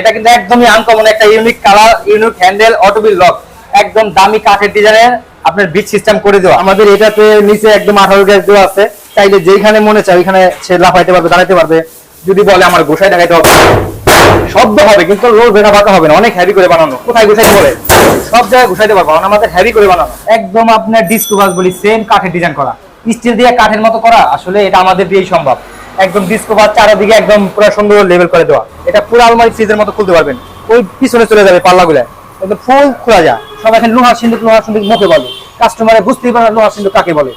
এটা কিন্তু একদমই আনকমন একটা ইউনিক কালার ইউনিক হ্যান্ডেল অটোবিল লক একদম দামি কাঠের ডিজাইনের আপনার বিট সিস্টেম করে দেওয়া। আমাদের এটাতে নিচে একদম আঠারো গ্যাস দেওয়া আছে। চাইলে যেখানে মনে চায় ওইখানে সে লাফাইতে পারবে, দাঁড়াইতে পারবে। যদি বলে আমার গোসাই দেখাইতে হবে। শব্দ হবে, কিন্তু লোক বেড়া ফাঁকা হবে না। অনেক হেভি করে বানানো। কোথায় গোসাইতে বলে? সব জায়গায় গোসাইতে পারব কারণ আমাদের হেভি করে বানানো। একদম আপনার ডিস্কো বাস বলি সেম কাঠের ডিজাইন করা। স্টিল দিয়ে কাঠের মতো করা, আসলে এটা আমাদের দিয়েই সম্ভব। একদম ডিস্কো বাস চারিদিকে একদম পুরো সুন্দর লেভেল করে দেওয়া। এটা পুরো আলমারি ফ্রিজের মতো খুলতে পারবেন। ওই পিছনে চলে যাবে পাল্লাগুলো। একদম ফুল খোলা যায়। সব এখন লোহার সিন্ধুক লোহার সিন্ধুক মুখে বলে। কাস্টমারে বুঝতেই পারে লোহার সিন্ধুক কাকে বলে।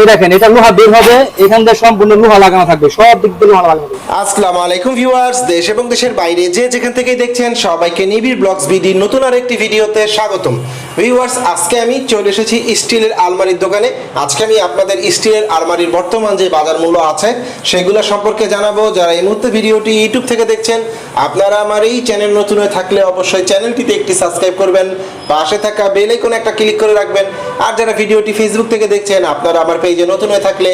এই দেখেন, এটা লোহা বের হবে। এখান থেকে সম্পূর্ণ লোহা লাগানো থাকবে। সব দিক দিয়ে লোহা লাগানো আসসালামু আলাইকুম ভিউয়ার্স দেশ এবং দেশের বাইরে যে যেখান থেকেই দেখছেন, সবাইকে নিবিড় ব্লগস বিডির নতুন আর একটি ভিডিওতে স্বাগতম। ভিউয়ার্স আজকে আমি চলে এসেছি স্টিলের আলমারির দোকানে। আজকে আমি আপনাদের স্টিলের আলমারির বর্তমান যে বাজার মূল্য আছে সেগুলো সম্পর্কে জানাব। যারা এই মুহূর্তে ভিডিওটি ইউটিউব থেকে দেখছেন আপনারা আমার এই চ্যানেল নতুন হয়ে থাকলে অবশ্যই চ্যানেলটিতে একটি সাবস্ক্রাইব করবেন পাশে থাকা বেল আইকনে একটা ক্লিক করে রাখবেন। আর যারা ভিডিওটি ফেসবুক থেকে দেখছেন আপনারা আমার পেজে নতুন হয়ে থাকলে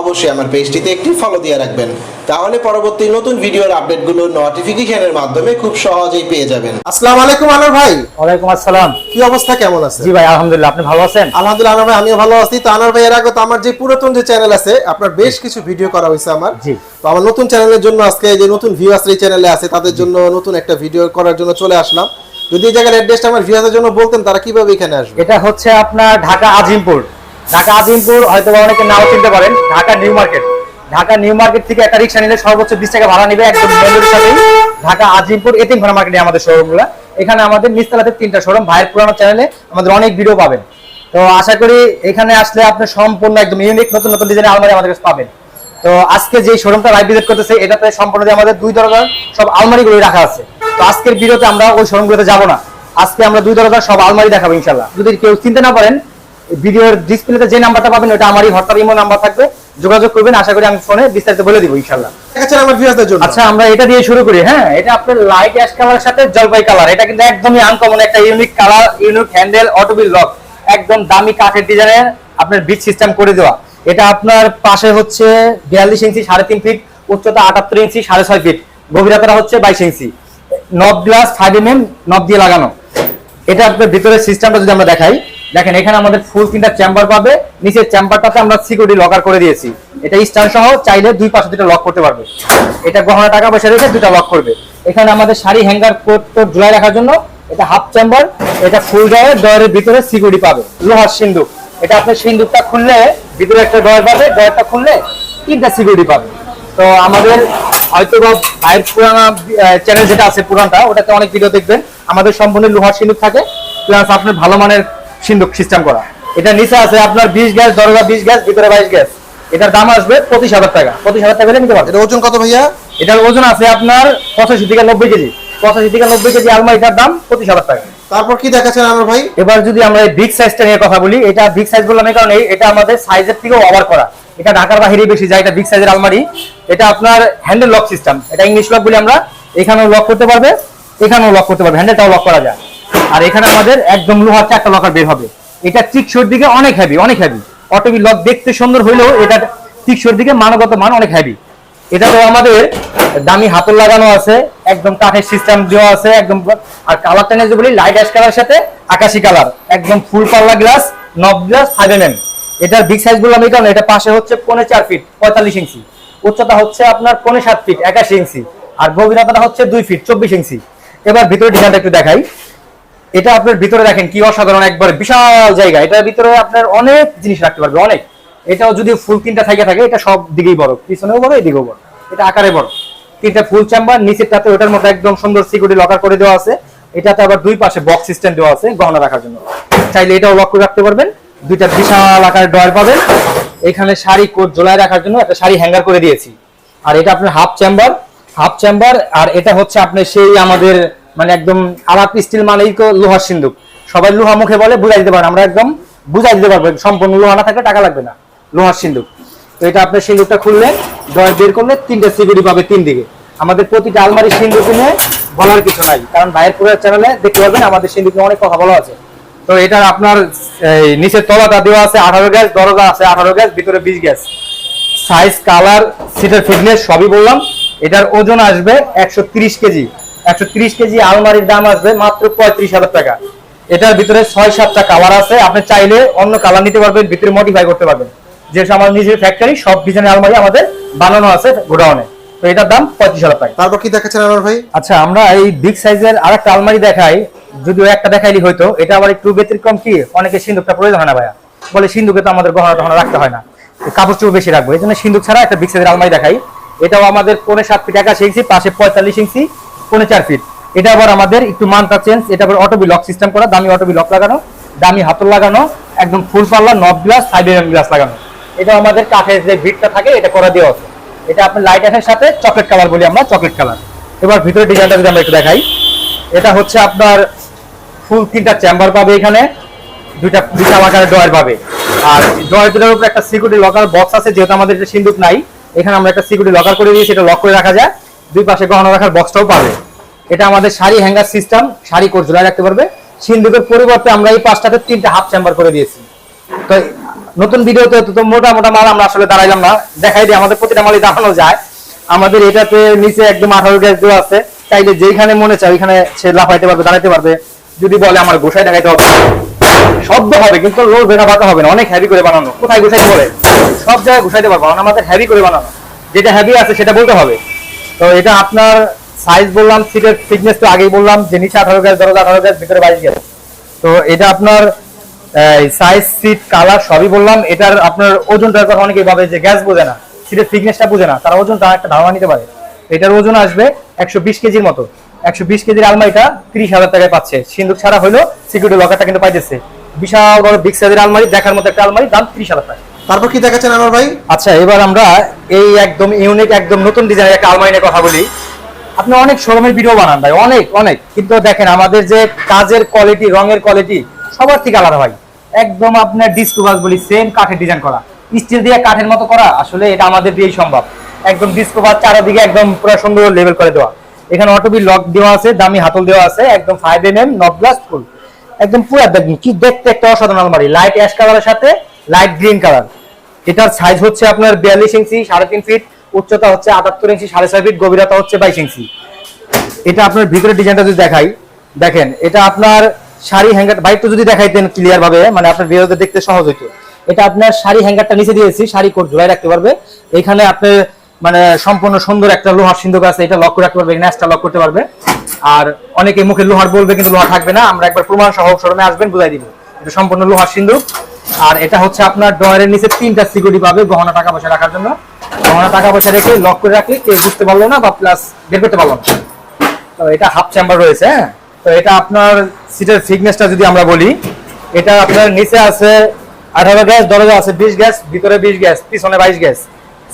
অবশ্যই আমার পেজটিতে একটি ফলো দিয়ে রাখবেন। তাহলে পরবর্তী নতুন ভিডিওর আপডেটগুলো নোটিফিকেশনের মাধ্যমে খুব সহজেই পেয়ে যাবেন। আসসালামু আলাইকুম আনোয়ার ভাই। ওয়ালাইকুম আসসালাম। কি অবস্থা কেমন? আছে? জি ভাই আলহামদুলিল্লাহ আপনি ভালো আছেন? আলহামদুলিল্লাহ ভাই আমিও ভালো আছি। তো আনোয়ার ভাই এর আগে তো আমার যে পুরাতন যে চ্যানেল আছে আপনার বেশ কিছু ভিডিও করা হয়েছে আমার। জি। তো আমার নতুন চ্যানেলের জন্য আজকে যে নতুন ভিউয়ার্স এই চ্যানেলে আছে তাদের জন্য নতুন একটা ভিডিও করার জন্য চলে আসলাম। যদি এই জায়গার অ্যাড্রেসটা আমার জন্য বলতেন তারা কীভাবে এখানে আসবে? এটা হচ্ছে আপনার ঢাকা আজিমপুর। ঢাকা আজিমপুর হয়তো অনেকে নাও চিনতে পারেন Dhaka new market. Dhaka new market থেকে একটা রিক্সা নিলে সর্বোচ্চ বিশ টাকা ভাড়া নিবে একদম মেন সাথেই। ঢাকা আজিমপুর এতিম ঘর মার্কেটে আমাদের শোরুমগুলো। এখানে আমাদের নিচতলাতে তিনটা শোরুম, ভাইয়ের পুরানো চ্যানেলে আমাদের অনেক ভিডিও পাবেন। তো আশা করি এখানে আসলে আপনি সম্পূর্ণ একদম ইউনিক নতুন নতুন ডিজাইনের আলমারি আমাদের কাছে পাবেন। তো আজকে যে শোরুমটা লাইভ ভিজিট করতেছে, এটাতে সম্পূর্ণ যে আমাদের দুই দরজার সব আলমারিগুলো রাখা আছে। তো আজকের ভিডিওতে আমরা ওই শোরুমগুলোতে যাব না। আজকে আমরা দুই দরজার সব আলমারি দেখাবো ইনশাল্লাহ যদি কেউ চিনতে না পারেন ভিডিওর ডিসপ্লেতে যে নাম্বারটা পাবেন, ওটা আমারই হোয়াটসঅ্যাপ ইমো নাম্বার থাকবে। যোগাযোগ করবেন আশা করি আমি ফোনে বিস্তারিত বলে দিব ইনশাল্লাহ দেখাচ্ছেন আমার ভিউয়ার্সদের জন্য। আচ্ছা আমরা এটা দিয়ে শুরু করি হ্যাঁ? এটা আপনার লাইট অ্যাশ কালারের সাথে জলপাই কালার এটা কিন্তু একদমই আনকমন একটা ইউনিক কালার ইউনিক হ্যান্ডেল অটোবিল লক একদম দামি কাঠের ডিজাইনের আপনার বিট সিস্টেম করে দেওয়া। এটা আপনার পাশে হচ্ছে বিয়াল্লিশ ইঞ্চি সাড়ে তিন ফিট উচ্চতা আটাত্তর ইঞ্চি সাড়ে ছয় ফিট গভীরতা হচ্ছে বাইশ ইঞ্চি। নব গ্লাস ফাইভ এম নব দিয়ে লাগানো। এটা আপনার ভিতরের সিস্টেমটা যদি আমরা দেখাই দেখেন, এখানে আমাদের ফুল তিনটা চেম্বার পাবে। নিচের চেম্বারটাতে আমরা সিকিউরিটি লকার করে দিয়েছি। এটা স্ট্যান্ড সহ চাইলে দুই পাশে দুটো লক করতে পারবে। এটা গহনা টাকা পয়সা রেখে দুটো লক করবে। এখানে আমাদের শাড়ি হ্যাঙ্গার কোট ঝুলাই রাখার জন্য এটা হাফ চেম্বার এটা ফুল ডয়ের ডয়ের ভিতরে সিকিউরিটি পাবে। লোহার সিন্ধুক এটা আপনার সিন্ধুকটা খুললে, ভিতরে একটা ডয়ার পাবে ডয়ারটা খুললে তিনটা সিকিউরিটি পাবে। তো আমাদের হয়তো ভাইয়ের পুরানা চ্যানেল যেটা আছে পুরানটা, ওটাতে অনেক ভিডিও দেখবেন। আমাদের সম্পূর্ণ লোহার সিন্ধুক থাকে। প্লাস আপনার ভালো মানের সিন্ধুক সিস্টেম করা। এটা নিচে আছে আপনার বিশ গ্যাস দরজা বিশ গ্যাস ভিতরে বাইশ গ্যাস। এটার দাম আসবে পঁচিশ হাজার টাকা। পঁচিশ হাজার টাকা নিতে পারবেন। ওজন কত ভাইয়া? এটার ওজন আছে আপনার পঁচাশি থেকে নব্বই কেজি। পঁচাশি থেকে নব্বই কেজি আলমারিটার দাম পঁচিশ হাজার টাকা। তারপর কি দেখাচ্ছেন আনোয়ার ভাই? এবার যদি আমরা এই বিগ সাইজটা নিয়ে কথা বলি এটা বিগ সাইজ বললাম এই কারণে এটা আমাদের সাইজের থেকেও ওভার করা। এটা ঢাকার বাহিরে বেশি যায় এটা বিগ সাইজের আলমারি। এটা আপনার হ্যান্ডেল লক সিস্টেম এটা ইংলিশ লক বলি আমরা। এখানেও লক করতে পারবে এখানেও লক করতে পারবে। হ্যান্ডেলটাও লক করা যায়। আর এখানে আমাদের একদম লোহার চারটা লকার বের হবে। এটা টিকশোর দিকে অনেক হেভি অনেক হেভি অটোবি লক দেখতে সুন্দর হইলেও এটা টিকশোর দিকে মানগত মান অনেক হেভি এটা তো আমাদের দামি হাতল লাগানো আছে, একদম কাঠের সিস্টেম দেওয়া আছে, একদম আর কালারটা নিয়ে বলি লাইট অ্যাশ কালার সাথে আকাশি কালার একদম ফুল পাল্লা glass knob glass five M M এটার বিগ সাইজ বললাম এই কারণে, এটা পাশে হচ্ছে পৌনে চার ফিট পঁয়তাল্লিশ ইঞ্চি উচ্চতা হচ্ছে আপনার পৌনে সাত ফিট একাশি ইঞ্চি আর গভীরতাটা হচ্ছে দুই ফিট চব্বিশ ইঞ্চি এবার ভিতরে ডিজাইনটা একটু দেখাই। এটা আপনার ভিতরে দেখেন কি অসাধারণ, একবার বিশাল জায়গা। এটার ভিতরে আপনার অনেক জিনিস রাখতে পারবে, অনেক। এটাও যদি ফুল তিনটা থাকে থাকে, এটা সব দিকেই বড়। পিছনেও বড়, এদিকেও বড়। এটা আকারে বড়। তিনটা ফুল চেম্বার নিচেরটাতে ওটার মধ্যে একদম সুন্দর সিকিউরিটি লকার করে দেওয়া আছে। এটাতে আবার দুই পাশে বক্স সিস্টেম দেওয়া আছে, গহনা রাখার জন্য। চাইলে এটাও লক করে রাখতে পারবেন। দুইটা বিশাল আকারের ডয়ার পাবেন। এখানে শাড়ি কোট ঝোলায় রাখার জন্য একটা শাড়ি হ্যাঙ্গার করে দিয়েছি। আর এটা আপনার হাফ চেম্বার হাফ চেম্বার আর এটা হচ্ছে আপনার সেই আমাদের মানে একদম আলাপ স্টিল মানেই লোহার সিন্ধুক সবাই লোহা মুখে বলে, বুঝাই দিতে পারেন আমরা একদম বুঝাই দিতে পারব। সম্পূর্ণ লোহা না থাকলে টাকা লাগবে না। লোহার সিন্ধুক তো এটা আপনার সিন্ধুকটা খুললে ডয়ার বের করলে তিনটা সিকিউরিটি পাবে তিন দিকে। আমাদের প্রতিটা আলমারি সিন্ধুক নিয়ে বলার কিছু নাই। কারণ ভাইয়ের পুরো চ্যানেলে দেখতে পাবেন আমাদের সিন্ধুক অনেক কথা বলা আছে। তো এটা আপনার নিচের তলাটা দেওয়া আছে আঠারো গ্যাস, দরজা আছে আঠারো গ্যাস, ভিতরে বিশ গ্যাস। সাইজ কালার সিটের ফিটনেস সবই বললাম। এটার ওজন আসবে একশো কেজি। একশো ত্রিশ কেজি আলমারির দাম আসবে মাত্র পঁয়ত্রিশ হাজার টাকা। এটার ভিতরে ছয় সাতটা কালার আছে। আপনি চাইলে অন্য কালার নিতে পারবেন ভিতরে মডিফাই করতে পারবেন। যেহেতু আমার নিজের ফ্যাক্টরি সব ডিজাইনের আলমারি আমাদের বানানো আছে গোডাউনে তো এটার দাম পঁয়ত্রিশ হাজার টাকা। তারপর কি দেখাচ্ছেন আনোয়ার ভাই? আচ্ছা আমরা এই বিগ সাইজের আর একটা আলমারি দেখাই। যদিও একটা দেখাইলি হয়তো এটা আবার একটু ব্যতিক্রম কি? অনেকে সিন্ধুকটা প্রয়োজন হয় না ভাইয়া। বলে সিন্ধুকে তো আমাদের গহনা টহনা রাখতে হয় না। কাপড় চোপড় বেশি রাখব। এই জন্য সিন্ধুক ছাড়া একটা বিগ সাইজের আলমারি দেখাই। এটাও আমাদের পৌনে সাত ফিট একাশি ইঞ্চি পাশে পঁয়তাল্লিশ ইঞ্চি। পৌনে চার ফিট এটা আবার আমাদের একটু মানটা চেঞ্জ এটা আবার অটোবি লক সিস্টেম করা, দামি অটোবি লক লাগানো, দামি হাতল লাগানো, একদম ফুল পাল্লা নব গ্লাস এম গ্লাস লাগানো। এটা আমাদের কাঠের যে ভিটটা থাকে, এটা করা দেওয়া আছে। এটা আপনার লাইটের সাথে চকলেট কালার বলি আমরা চকলেট কালার এবার ভিতরে ডিজাইনটা যদি আমরা একটু দেখাই, এটা হচ্ছে আপনার ফুল তিনটা চেম্বার পাবে এখানে, দুইটা বিশাল আকারের ডয়ার পাবে। আর ডয়ার দুটার উপরে একটা সিকিউরিটি লকার বক্স আছে, যেহেতু আমাদের এটা সিন্ধুক নাই, এখানে আমরা একটা সিকিউরিটি লকার করে দিয়েছি, এটা লক করে রাখা যায় দুই পাশে গহনা রাখার বক্সটাও পাবে। এটা আমাদের sari hanger system sari coat ঝুলাই রাখতে পারবে। সিন্ধুকের পরিবর্তে আমরা এই পাঁচটাতে তিনটা হাফ চেম্বার করে দিয়েছি। তো নতুন ভিডিওতে তো মোটা মোটা মাল আমরা আসলে দাঁড়াইলাম না। দেখাই দিই, আমাদের প্রতিটা মালই দাঁড়ানো যায়। আমাদের এটাতে নিচে একদম আঠারো গ্যাস দেওয়া আছে। চাইলে যেখানে মনে চায় ওইখানে সে লাফাইতে পারবে, দাঁড়াইতে পারবে। যদি বলে আমার গোসাই দেখাইতে হবে। শব্দ হবে, কিন্তু লোক বেড়া বাঁকা হবে না। অনেক হেভি করে বানানো। কোথায় গোসাইতে বলে? সব জায়গায় গোসাইতে পারব আমাদের হেভি করে বানানো। যেটা হেভি আছে সেটা বলতে হবে। তো এটা আপনার সাইজ বললাম সিটের ফিটনেস তো আগেই বললাম, যে নিচে আঠারো গ্যাস দরজা আঠারো গ্যাস ভিতরে বাইশ গ্যাস তো এটা আপনার সাইজ সিট কালার সবই বললাম। এটার আপনার ওজনটার কথা অনেকেই ভাবে যে গ্যাস বোঝে না সিটের থিকনেসটা বোঝে না, তারা ওজনটা একটা ধারণা নিতে পারে। এটার ওজন আসবে একশো বিশ কেজির মতো। একশো বিশ কেজির আলমারিটা তিরিশ হাজার টাকায় পাচ্ছে। সিন্ধুক ছাড়া হলেও সিকিউরিটি লকারটা কিন্তু পাইতেছে। বিশাল বড় বিগ সাইজের আলমারি, দেখার মতো একটা আলমারি দাম তিরিশ হাজার টাকা। তারপর কি দেখাচ্ছেন আনোয়ার ভাই? আচ্ছা এবার আমরা এই একদম ইউনিক একদম নতুন ডিজাইনের একটা আলমারি কথা বলি। আপনি অনেক শোরুমের ভিডিও বানান ভাই, অনেক অনেক। কিন্তু দেখেন, আমাদের যে কাজের কোয়ালিটি রঙের কোয়ালিটি সবার থেকে আলাদা ভাই। একদম আপনার ডিসকোভাস বলি সেম কাঠের ডিজাইন করা। স্টিল দিয়ে কাঠের মতো করা, আসলে এটা আমাদের দিয়েই সম্ভব। একদম ডিসকোভাস চারিদিকে একদম পুরো সুন্দর লেভেল করে দেওয়া। এখানে অটোবি লক দেওয়া আছে, দামি হাতল দেওয়া আছে, একদম ফাইভ এম এম নট গ্লাস ফুল একদম পুরো দেখুন কি দেখতে একটা অসাধারণ আলমারি লাইট অ্যাশ কালারের সাথে লাইট গ্রিন কালার। এটার সাইজ হচ্ছে আপনার বিয়াল্লিশ ইঞ্চি, সাড়ে তিন ফিট উচ্চতা হচ্ছে আটাত্তর ইঞ্চি, সাড়ে ছয় ফিট গভীরতা হচ্ছে বাইশ ইঞ্চি। এটা আপনার ভিতরে ডিজাইনটা যদি দেখাই, দেখেন, এটা আপনার শাড়ি হ্যাঙ্গার বাইকটা যদি দেখাইতেন ক্লিয়ার ভাবে মানে আপনার ভিডিওতে দেখতে সহজ হইতো। এটা আপনার শাড়ি হ্যাঙ্গারটা নিচে দিয়েছি, শাড়ি কোট ঝুলাই রাখতে পারবে। এখানে আপনি মানে সম্পূর্ণ সুন্দর একটা লোহার সিন্ধুক আছে, এটা লক করে রাখতে পারবে ন্যাসটা লক করতে পারবে। আর অনেকে মুখে লোহার বলবে, কিন্তু লোহা থাকবে না, আমরা একবার প্রমাণ সহ শোরুমে আসবেন, বুঝাই দিব। এটা সম্পূর্ণ লোহার সিন্ধুক। আর এটা হচ্ছে আপনার ডয়ারের নিচে তিনটা সিকিউরিটি পাবে গহনা টাকা পয়সা রাখার জন্য। গহনা টাকা পয়সা রেখে লক করে রাখলে কেউ বুঝতে পারল না বা প্লাস বের করতে পারল না। তো এটা হাফ চেম্বার রয়েছে হ্যাঁ? তো এটা আপনার সিটের থিকনেসটা যদি আমরা বলি, এটা আপনার নিচে আছে আঠারো গ্যাস দরজা আছে বিশ গ্যাস, ভিতরে বিশ গ্যাস, পিছনে বাইশ গ্যাস।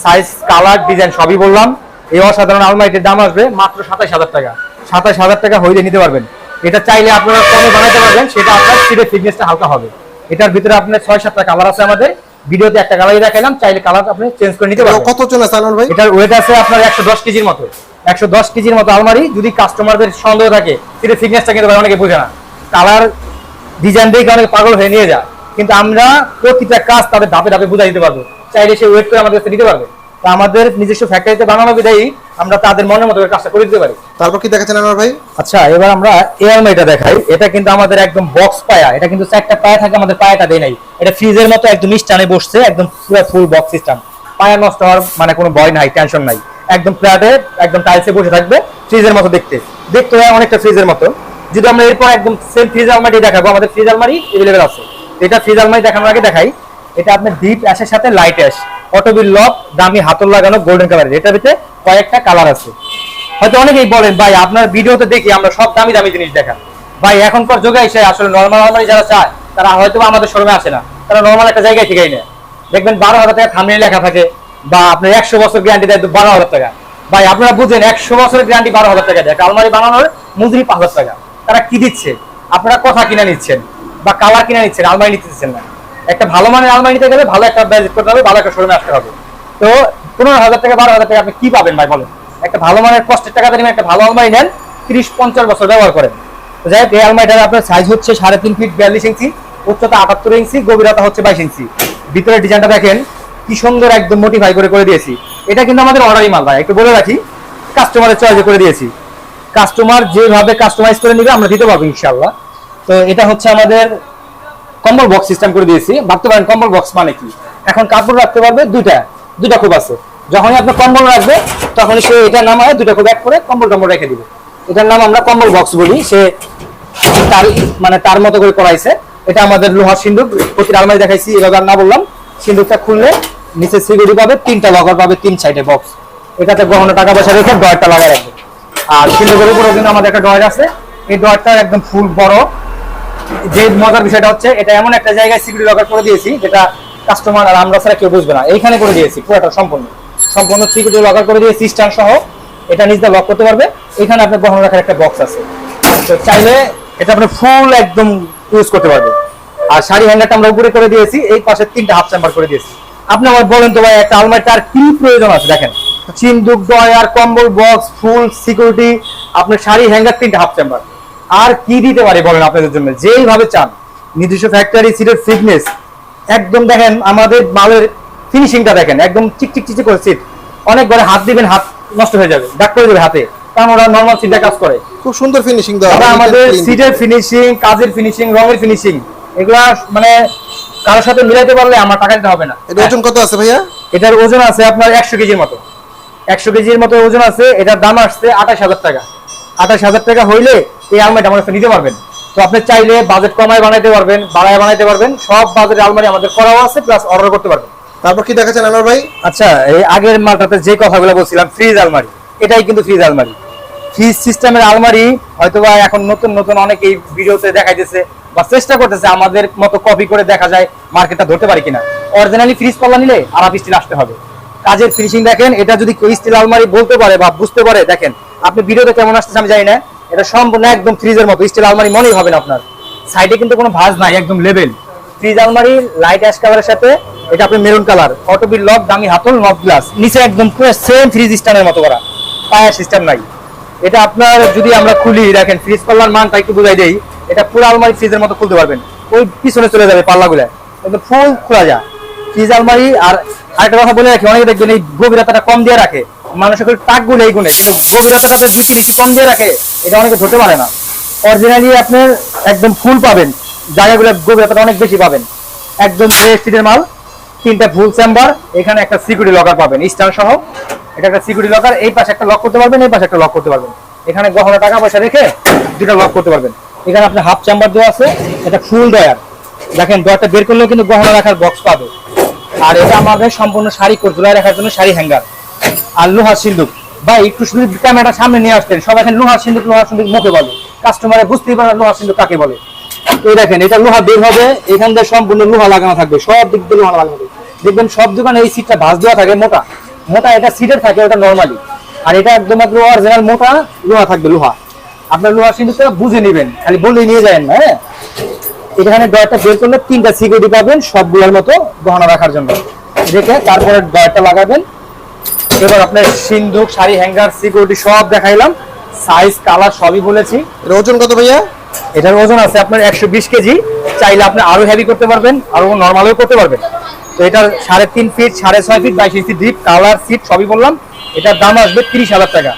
সাইজ কালার ডিজাইন সবই বললাম। এই অসাধারণ আলমারিটির দাম আসবে মাত্র সাতাশ হাজার টাকা। সাতাশ হাজার টাকা হইলে নিতে পারবেন। এটা চাইলে আপনারা কমে বানাতে পারবেন, সেটা আপনার সিটের থিকনেসটা হালকা হবে। এটার ভিতরে আপনার ছয় সাতটা কালার আছে আমাদের। ভিডিওতে একটা কালারই দেখালাম চাইলে কালার আপনি চেঞ্জ করে নিতে পারবেন। কত চলে সালন ভাই? এটার ওয়েট আছে আপনার একশো দশ কেজির মতো। একশো দশ কেজির মতো আলমারি যদি কাস্টমারদের সন্দেহ থাকে সেটা ফিটনেসটা কিন্তু অনেকে বোঝে না। কালার ডিজাইন দেখে অনেকে পাগল হয়ে নিয়ে যায়। কিন্তু আমরা প্রতিটা কাজ তাদের ধাপে ধাপে বুঝাই দিতে পারব। চাইলে সে ওয়েট করে আমাদের কাছে নিতে পারবে। তা আমাদের নিজস্ব ফ্যাক্টরিতে বানানো বিদায়ী আমরা তাদের মনের মতো কাজটা করে দিতে পারি। তারপর কি দেখাচ্ছেন আনোয়ার ভাই? আচ্ছা এবার আমরা দেখাই। এটা কিন্তু আমাদের একদম বক্স পায়া। এটা কিন্তু পায়া থাকে আমাদের পায়াটা দেয় নাই। এটা ফ্রিজের মতো একদম স্টানে বসছে একদম পুরো ফুল বক্স সিস্টেম পায়া নষ্ট হওয়ার মানে কোনো ভয় নাই টেনশন নাই। একদম ফ্ল্যাটে একদম টাইলসে বসে থাকবে ফ্রিজের মতো দেখতে। দেখতে হয় অনেকটা ফ্রিজের মতো। যদি আমরা এরপর একদম সেম ফ্রিজ আলমারি দেখাবো আমাদের ফ্রিজ আলমারি এভেলেবেল আছে। এটা ফ্রিজ আলমারি দেখানোর আগে দেখাই এটা আপনার ডিপ অ্যাশের সাথে লাইট অ্যাশ অটোবিল লক, দামি হাতল লাগানো গোল্ডেন কালার এটার ভিতরে কয়েকটা কালার আছে। হয়তো অনেকেই বলেন, ভাই, আপনার ভিডিওতে দেখি আমরা সব দামি দামি জিনিস দেখান। ভাই, এখনকার যুগে এসে আসলে নর্মাল আলমারি যারা চায়, তারা হয়তো আমাদের শোরুমে আসে না। তারা নর্মাল একটা জায়গায় ঠিকাই নেয়। দেখবেন বারো হাজার টাকা থামিয়ে লেখা থাকে, বা আপনার একশো বছর গ্যারান্টি দেয় বারো হাজার টাকা। ভাই, আপনারা বুঝেন, একশো বছরের গ্যারান্টি বারো হাজার টাকা দেয়। আলমারি বানানোর মজুরি পাঁচ হাজার টাকা। তারা কি দিচ্ছে? আপনারা কথা কিনে নিচ্ছেন, বা কালার কিনে নিচ্ছেন, আলমারি নিতে দিচ্ছেন না। একটা ভালো মানের আলমারি নিতে গেলে ভালো একটা বাজেট করতে হবে, ভালো একটা শোরুমে আসতে হবে। তো পনেরো হাজার টাকা বারো হাজার টাকা আপনি কি পাবেন ভাই বলেন? একটা ভালো মানের কষ্টের টাকা দিয়ে একটা ভালো আলমারি নেন, তিরিশ পঞ্চাশ বছর ব্যবহার করেন। যাই হোক, এই আলমারিটার আপনার সাইজ হচ্ছে সাড়ে তিন ফিট বিয়াল্লিশ ইঞ্চি, উচ্চতা আটাত্তর ইঞ্চি, গভীরতা হচ্ছে বাইশ ইঞ্চি। ভিতরে ডিজাইনটা দেখেন, কি সুন্দর একদম মোটিফাই করে করে দিয়েছি। এটা কিন্তু আমাদের অর্ডারই মাল ভাই, একটু বলে রাখি কাস্টমারের চয়েসে করে দিয়েছি। কাস্টমার যেভাবে কাস্টমাইজ করে নিবে, আমরা দিতে পারব ইনশাল্লাহ তো এটা হচ্ছে আমাদের কম্বল বক্স সিস্টেম করে দিয়েছি। ভাবতে পারেন কম্বল বক্স মানে কি? এখন কাপড় রাখতে পারবে দুইটা দুইটা খুব আছে। যখনই আপনি কম্বল রাখবে, তখনই সে এটা নামায় দুইটা খুব এক করে কম্বল টম্বল রেখে দিবে। এটার নাম আমরা কম্বল বক্স বলি। সে তার মানে তার মতো করে করাইছে এটা আমাদের লোহার সিন্ধুক প্রতি আলমারি দেখাইছি, এভাবে না বললাম। সিন্ধুকটা খুললে নিচে সিকিউরিটি পাবে, তিনটা লকার পাবে, তিন সাইডে বক্স এটাতে গহনা টাকা পয়সা রেখে ডয়ারটা লাগাই রাখবে। আর সিন্ধুকের উপরে কিন্তু আমাদের একটা ডয়ার আছে। এই ডয়ারটা একদম ফুল বড়। যে মজার বিষয়টা হচ্ছে, এটা এমন একটা জায়গায় সিকিউরিটি লকার করে দিয়েছি, যেটা কাস্টমার আর আমরা ছাড়া কেউ বুঝবে না। এইখানে করে দিয়েছি, পুরোটা সম্পূর্ণ। সম্পূর্ণ সিকিউরিটি লকার করে দিয়েছি স্ট্যান্ড সহ এটা নিজে লক করতে পারবে। এখানে আপনার গহনা রাখার একটা বক্স আছে। তো চাইলে এটা আপনি ফুল একদম ইউজ করতে পারবে আর শাড়ি হ্যাঙ্গারটা আমরা উপরে করে দিয়েছি, এই পাশে তিনটা হাফ চেম্বার করে দিয়েছি। আপনি আমার বলেন তো ভাই, একটা আলমারিটা আর কি প্রয়োজন আছে? দেখেন চিন্দুক ডয়ার কম্বল বক্স ফুল সিকিউরিটি আপনার শাড়ি হ্যাঙ্গার তিনটা হাফ চেম্বার আর কি দিতে পারি বলেন আপনাদের জন্য? যেইভাবে চান। নিজস্ব ফ্যাক্টরি সিটের ফিটনেস একদম দেখেন আমাদের মালের ফিনিশিংটা দেখেন একদম চিক চিক চিক করে সিট অনেক ঘরে হাত দিবেন হাত নষ্ট হয়ে যাবে ডাক করে দেবে হাতে। কারণ ওরা নর্মাল সিটে কাজ করে। খুব সুন্দর ফিনিশিং দেওয়া আমাদের সিটের ফিনিশিং কাজের ফিনিশিং রঙের ফিনিশিং এগুলা মানে কারোর সাথে মিলাইতে পারলে আমার টাকা দিতে হবে না। এটা ওজন কত আছে ভাইয়া? এটার ওজন আছে আপনার একশো কেজির মতো। একশো কেজির মতো ওজন আছে এটার দাম আসছে আঠাশ হাজার টাকা। আঠাশ হাজার টাকা হইলে এই আলমারিটা আমার কাছে নিতে পারবেন। তো আপনি চাইলে বাজেট কমায় বানাইতে পারবেন বাড়ায় বানাইতে পারবেন সব বাজেটের আলমারি আমাদের করাও আছে প্লাস অর্ডার করতে পারবেন। তারপর কি দেখাচ্ছেন আনোয়ার ভাই? আচ্ছা এই আগের মালটাতে যে কথাগুলো বলছিলাম ফ্রিজ আলমারি এটাই কিন্তু ফ্রিজ আলমারি। ফ্রিজ সিস্টেমের আলমারি হয়তোবা এখন নতুন নতুন অনেকেই ভিডিওতে দেখাইতেছে বা চেষ্টা করতেছে আমাদের মতো কপি করে দেখা যায় মার্কেটটা ধরতে পারি কিনা। অরিজিনালি ফ্রিজ পাল্লা নিলে আরাপ স্টিল আসতে হবে। কাজের ফিনিশিং দেখেন এটা যদি কেউ স্টিল আলমারি বলতে পারে বা বুঝতে পারে দেখেন আপনি ভিডিওতে কেমন আসতেছে আমি জানি না। এটা সম্পূর্ণ একদম ফ্রিজের মতো। স্টিল আলমারি মনেই হবে না আপনার। সাইডে কিন্তু কোনো ভাঁজ নাই, একদম লেভেল ফ্রিজ আলমারি লাইট অ্যাশ কালারের সাথে, এটা আপনি মেরুন কালার অটোবিল লক দামি হাতল নব গ্লাস নিচে একদম পুরো সেম ফ্রিজ স্ট্যান্ডের মতো করা। পায়ার সিস্টেম নাই। এটা আপনার যদি আমরা খুলি, দেখেন ফ্রিজ পাল্লার মানটা একটু বুঝাই দেই। এটা পুরো আলমারি ফ্রিজের মতো খুলতে পারবেন। ওই পিছনে চলে যাবে পাল্লাগুলো কিন্তু ফুল খোলা যায়। ফ্রিজ আলমারি আর আরেকটা কথা বলে রাখি, অনেকে দেখবেন এই গভীরতাটা কম দিয়ে রাখে। মানুষের টাকগুলো এই গুণে। কিন্তু তিন ইঞ্চি কম দিয়ে রাখে। এটা অনেকে ধরতে পারে না। অরিজিনালি আপনার একদম ফুল পাবেন। জায়গাগুলো গভীরতাটা অনেক বেশি পাবেন। একদম স্টিলের মাল, তিনটা ফুল চেম্বার এখানে একটা সিকিউরিটি লকার পাবেন স্টার সহ। এটা একটা সিকিউরিটি লকার এই পাশে একটা লক করতে পারবেন, এই পাশে একটা লক করতে পারবেন। এখানে গহনা, টাকা পয়সা রেখে দুটা লক করতে পারবেন। এখানে আপনার হাফ চেম্বার দেওয়া আছে, এটা ফুল ডয়ার দেখেন ডয়ারটা বের করলেও কিন্তু গহনা রাখার বক্স পাবে। আর এটা আমাদের সম্পূর্ণ শাড়ি করে ঝুলাই রাখার জন্য শাড়ি হ্যাঙ্গার আর লোহার সিন্দুক। ভাই, একটু শুধু ক্যামেরাটা সামনে নিয়ে আসতেন। সবাই এখানে লোহার সিন্দুক লোহার সিন্দুক মুখে বলে। কাস্টমারে বুঝতেই পারে লোহার সিন্দুক কাকে বলে। এই দেখেন, এটা লোহা বের হবে। এখান দিয়ে সম্পূর্ণ লোহা লাগানো থাকবে। সব দিক দিয়ে লোহা লাগানো থাকবে। দেখবেন সব দোকানে এই সিটটা ভাঁজ দেওয়া থাকে, মোটা। মোটা এটা সিটের থাকে, ওটা নর্মালি আর এটা একদম একদম অরিজিনাল মোটা লোহা থাকবে, লোহা। আপনার লোহার সিন্দুকটা বুঝে নেবেন। খালি বলে নিয়ে যাবেন না হ্যাঁ? এখানে ডয়ারটা বের করলে তিনটা সিকিউরিটি পাবেন, সবগুলোর মতো গহনা রাখার জন্য। রেখে তারপরে ডয়ারটা লাগাবেন। এবার আপনার সিন্ধুক শাড়ি হ্যাঙ্গার সিকিউরিটি সব দেখাইলাম। সাইজ কালার সবই বলেছি। এর ওজন কত ভাইয়া? এটার ওজন আছে আপনার একশো বিশ কেজি। চাইলে আপনি আরও হেভি করতে পারবেন আরও নর্মালও করতে পারবেন। তো এটার সাড়ে তিন ফিট সাড়ে ছয় ফিট বাইশ ইঞ্চি ডিপ কালার সিট সবই বললাম। এটার দাম আসবে তিরিশ হাজার টাকা।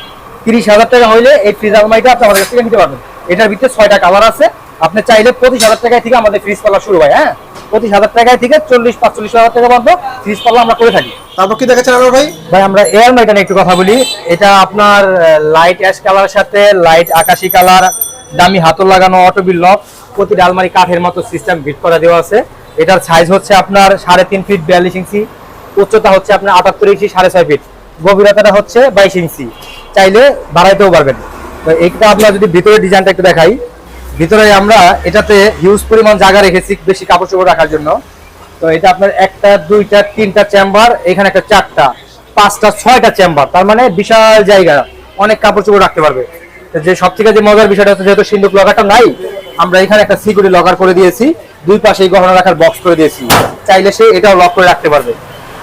তিরিশ হাজার টাকা হইলে এই ফ্রিজ আলমারিটা আপনি আমাদের কাছ থেকে নিতে পারবেন। এটার ভিতরে ছয়টা কালার আছে। আপনি চাইলে পঁচিশ হাজার টাকায় থেকে আমাদের ফ্রিজ পাল্লা শুরু হয় হ্যাঁ? পঁচিশ হাজার টাকায় থেকে চল্লিশ পাঁচচল্লিশ হাজার টাকা পর্যন্ত ফ্রিজ পাল্লা আমরা করে থাকি। তারপর কি দেখাচ্ছেন আনোয়ার ভাই? ভাই আমরা এয়ার মাইটা নিয়ে একটু কথা বলি। এটা আপনার লাইট অ্যাশ কালারের সাথে লাইট আকাশি কালার দামি হাতল লাগানো অটোবিল লক প্রতিটা আলমারি কাঠের মতো সিস্টেম ফিট করা দেওয়া আছে। এটার সাইজ হচ্ছে আপনার সাড়ে তিন ফিট বিয়াল্লিশ ইঞ্চি উচ্চতা হচ্ছে আপনার আটাত্তর ইঞ্চি সাড়ে ছয় ফিট গভীরতাটা হচ্ছে বাইশ ইঞ্চি। চাইলে বাড়াইতেও পারবেন। তো এইটা আপনার যদি ভিতরে ডিজাইনটা একটু দেখাই। ভিতরে আমরা এটাতে হিউজ পরিমাণ জায়গা রেখেছি বেশি কাপড় চোপড় রাখার জন্য। তো এটা আপনার একটা, দুইটা, তিনটা চেম্বার এখানে একটা চারটা, পাঁচটা, ছয়টা চেম্বার তার মানে বিশাল জায়গা। অনেক কাপড় চোপড় রাখতে পারবে। যে সব থেকে যে মজার বিষয়টা হচ্ছে, যেহেতু সিন্ধুক লকারটা নাই, আমরা এখানে একটা সিকিউরিটি লকার করে দিয়েছি। দুই পাশে গহনা রাখার বক্স করে দিয়েছি। চাইলে সে এটাও লক করে রাখতে পারবে।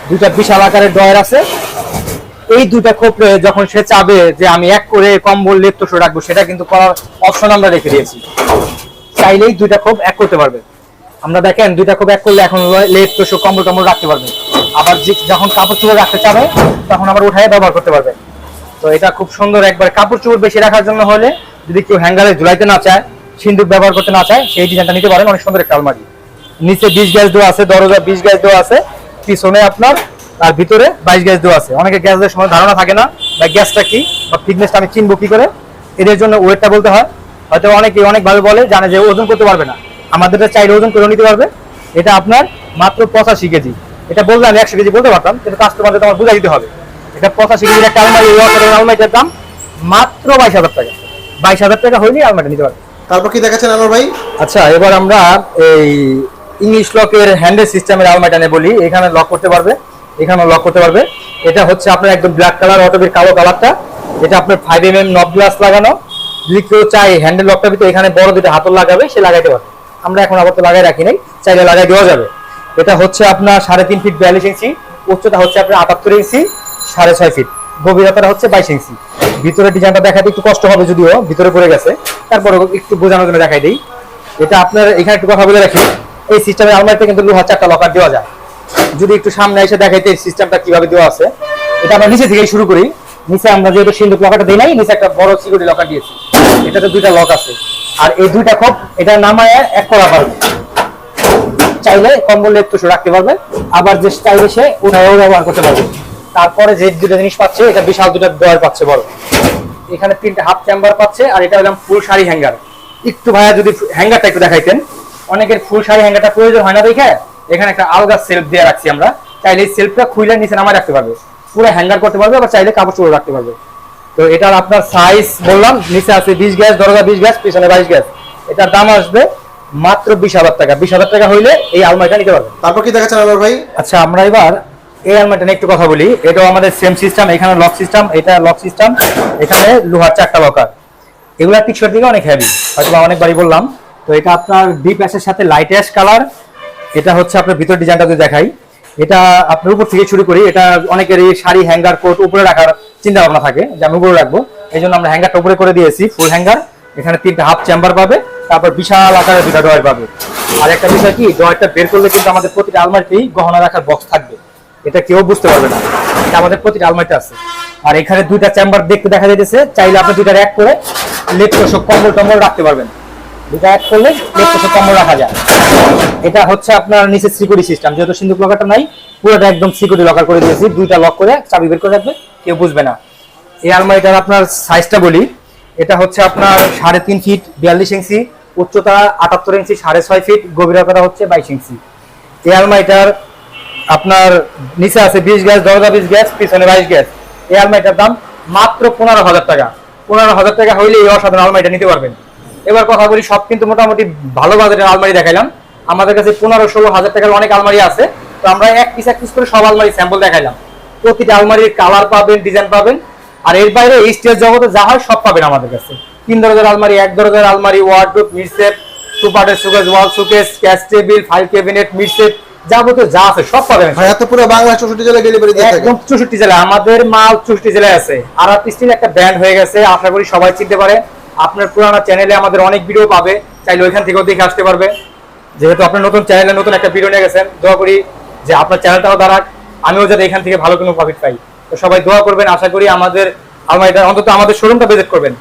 দুইটা বিশাল আকারের ডয়ার আছে। এই দুইটা খোপরে যখন সে চাবে যে আমি এক করে কম্বল লেপ তোষক রাখব, সেটা কিন্তু করার অপশন আমরা রেখে দিয়েছি। চাইলেই দুইটা খোপ এক করতে পারবে। আমরা দেখেন, দুইটা খোপ এক করলে এখন লেপ তোষক কম্বল টম্বল রাখতে পারবে। আবার যখন কাপড় চোপড় রাখতে চাবে, তখন আবার উঠায় ব্যবহার করতে পারবে। তো এটা খুব সুন্দর একবার কাপড় চোপড় বেশি রাখার জন্য হলে যদি কেউ হ্যাঙ্গারে ঝুলাইতে না চায়, সিন্দুক ব্যবহার করতে না চায়, সেই ডিজাইনটা নিতে পারেন। অনেক সুন্দর একটা আলমারি। নিচে বিশ গ্যাস দেওয়া আছে, দরজা বিশ গ্যাস দেওয়া আছে। পিছনে আপনার আর ভিতরে বাইশ গ্যাস দেওয়া আছে। অনেকে গ্যাস দেওয়ার সময় ধারণা থাকে না বা গ্যাসটা কি বা থিকনেসটা আমি চিনবো কি করে। এদের জন্য ওয়েটটা বলতে হয়। হয়তো অনেকে অনেকভাবে বলে জানে যে ওজন করতে পারবে না। আমাদের চাইলে ওজন করে নিতে পারবে। এটা আপনার মাত্র পঁচাশি কেজি। এটা বললে আমি একশো কেজি বলতে পারতাম কিন্তু কাস্টমারদের তো আমার বুঝাই দিতে হবে। এটা পঁচাশি কেজির একটা আলমারি আলমারিটার দাম মাত্র বাইশ হাজার টাকা। বাইশ হাজার টাকা হইলে আলমারিটা নিতে পারবে। তারপর কি দেখাচ্ছেন আমার ভাই? আচ্ছা এবার আমরা এই ইংলিশ লকের হ্যান্ডেল সিস্টেমের আলমারিটা নিয়ে বলি। এখানে লক করতে পারবে। এখানে লক করতে পারবে। এটা হচ্ছে আপনার একদম ব্ল্যাক কালার অটোবির কালো কালারটা এটা আপনার five M M knob glass লাগানো। যদি কেউ চাই হ্যান্ডেল লকটা ভিতরে, এখানে বড় দুটো হাতল লাগাবে, সে লাগাইতে পারবে। আমরা এখন আবার তো লাগাই রাখি নাই, চাইলে লাগাই দেওয়া যাবে। এটা হচ্ছে আপনার সাড়ে তিন ফিট বিয়াল্লিশ ইঞ্চি উচ্চতা হচ্ছে আপনার আটাত্তর ইঞ্চি সাড়ে ছয় ফিট গভীরতাটা হচ্ছে বাইশ ইঞ্চি ভিতরে ডিজাইনটা দেখাতে একটু কষ্ট হবে যদিও, ভিতরে পড়ে গেছে। তারপরে একটু বোঝানোর জন্য দেখাই দিই। এটা আপনার, এখানে একটু কথা বলে রাখি। এই সিস্টেমের আলমারিতে কিন্তু লোহার চারটা লকার দেওয়া যায়। যদি একটু সামনে এসে দেখাইতে সিস্টেমটা কীভাবে দেওয়া আছে, এটা আমরা নিচে থেকেই শুরু করি। নিচে আমরা যেহেতু সিন্ধুক লকারটা দিই নাই, নিচে একটা বড় সিকিউরিটি লকার দিয়েছি। এটাতে দুইটা লক আছে। আর এই দুইটা খোপ, এটা নামায় এক করা পারবে। চাইলে কম্বল একটু রাখতে পারবে। আবার যে চাইলে সে ওটাও ব্যবহার করতে পারবে। তারপরে যে দুটো জিনিস পাচ্ছে, এটা বিশাল দুটো ডয়ার পাচ্ছে বড়। এখানে তিনটে হাফ চেম্বার পাচ্ছে, আর এটা হলাম ফুল শাড়ি হ্যাঙ্গার একটু ভাইয়া যদি হ্যাঙ্গারটা একটু দেখাইতেন। অনেকের ফুল শাড়ি হ্যাঙ্গারটা প্রয়োজন হয় না দেখে। এখানে একটা আলগা সেলফ দিয়ে রাখছি আমরা। চাইলে এই সেলফটা খুলে নিচে নামায় রাখতে পারবে। পুরো হ্যাঙ্গার করতে পারবে আবার চাইলে কাপড় চোপড় রাখতে পারবে। তো এটার আপনার সাইজ বললাম নিচে আছে বিশ গ্যাস দরজা বিশ গ্যাস পিছনে বাইশ গ্যাস। এটার দাম আসবে মাত্র বিশ হাজার টাকা। বিশ হাজার টাকা হইলে এই আলমারিটা নিতে পারবে তারপর কি দেখাচ্ছেন আমার ভাই? আচ্ছা আমরা এবার এই আলমারিটা নিয়ে একটু কথা বলি। এটাও আমাদের সেম সিস্টেম এখানে লক সিস্টেম এটা লক সিস্টেম এখানে লোহার চারটা লকার এগুলা পিছনের দিকে অনেক হেভি হয়তো অনেকবারই বললাম। তো এটা আপনার ডিপ অ্যাশের সাথে লাইট অ্যাশ কালার এটা হচ্ছে আপনার ভিতর ডিজাইনটা যদি দেখাই, এটা আপনার উপর থেকে শুরু করি, এটা অনেকের এই শাড়ি হ্যাঙ্গার কোট উপরে রাখার চিন্তা ভাবনা থাকে যে আমি উপরে রাখব। এই জন্য আমরা হ্যাঙ্গারটা উপরে করে দিয়েছি ফুল হ্যাঙ্গার এখানে তিনটা হাফ চেম্বার পাবে, তারপর বিশাল আকারের দুটা ডয়ার পাবে। আর একটা বিষয় কি ডয়ারটা বের করলে কিন্তু আমাদের প্রতিটা আলমারিতেই গহনা রাখার বক্স থাকবে। এটা কেউ বুঝতে পারবে না। এটা আমাদের প্রতিটা আলমারিতে আছে। আর এখানে দুইটা চেম্বার দেখতে দেখা যাইতেছে, চাইলে আপনি দুইটা এক করে লেপ কম্বল টম্বল রাখতে পারবেন। দুটা এক করলে তোষক কম্বল রাখা যায়? এটা হচ্ছে আপনার নিচে সিকিউরিটি সিস্টেম যেহেতু সিন্ধুক লকারটা নাই, পুরোটা একদম সিকিউরিটি লকার করে দিয়েছি। দুইটা লক করে চাবি বের করে রাখবে, কেউ বুঝবে না। এই আলমারিটার আপনার সাইজটা বলি, এটা হচ্ছে আপনার সাড়ে তিন ফিট বিয়াল্লিশ ইঞ্চি, উচ্চতা আটাত্তর ইঞ্চি, সাড়ে ছয় ফিট গভীরতা হচ্ছে বাইশ ইঞ্চি। এই আলমারিটার আপনার নিচে আছে বিশ গ্যাস, দরজা বিশ গ্যাস, পিছনে বাইশ গ্যাস। এই আলমারিটার দাম মাত্র পনেরো হাজার টাকা। পনেরো হাজার টাকা হইলে এই অসাধারণ আলমারিটা নিতে পারবেন। এবার কথা বলি সব কিন্তু মোটামুটি ভালো বাজারের আলমারি দেখাইলাম। আমাদের কাছে পনেরো ষোলো হাজার টাকার অনেক আলমারি আছে। তো আমরা এক পিস এক পিস করে সব আলমারি স্যাম্পল দেখাইলাম। প্রতিটা আলমারির কালার পাবেন ডিজাইন পাবেন। আর এর বাইরে এই স্টেজ জগতে যা হয় সব পাবেন আমাদের কাছে। তিন দরজার আলমারি এক দরজার আলমারি ওয়ার্ডরোব মিডসেপ সুপারের showcase wall showcase cash table file cabinet মিডসেপ যাবতীয় যা আছে সব পাবেন। ভাইয়া তো পুরো বাংলা চৌষট্টি জেলা ডেলিভারি দিয়ে থাকে। একদম চৌষট্টি জেলায় আমাদের মাল চৌষট্টি জেলায় আছে। আর স্টিল একটা ব্র্যান্ড হয়ে গেছে আশা করি সবাই চিনতে পারে। আপনার পুরানো চ্যানেলে আমাদের অনেক ভিডিও পাবে। চাইলে ওইখান থেকেও দেখে আসতে পারবে। যেহেতু আপনার নতুন চ্যানেলে নতুন একটা ভিডিও নিয়ে গেছেন, দোয়া করি যে আপনার চ্যানেলটাও দাঁড়াক। আমিও যাতে এখান থেকে ভালো কোনো প্রফিট পাই। তো সবাই দোয়া করবেন। আশা করি আমাদের আমার এটা অন্তত আমাদের শোরুমটা ভিজিট করবেন।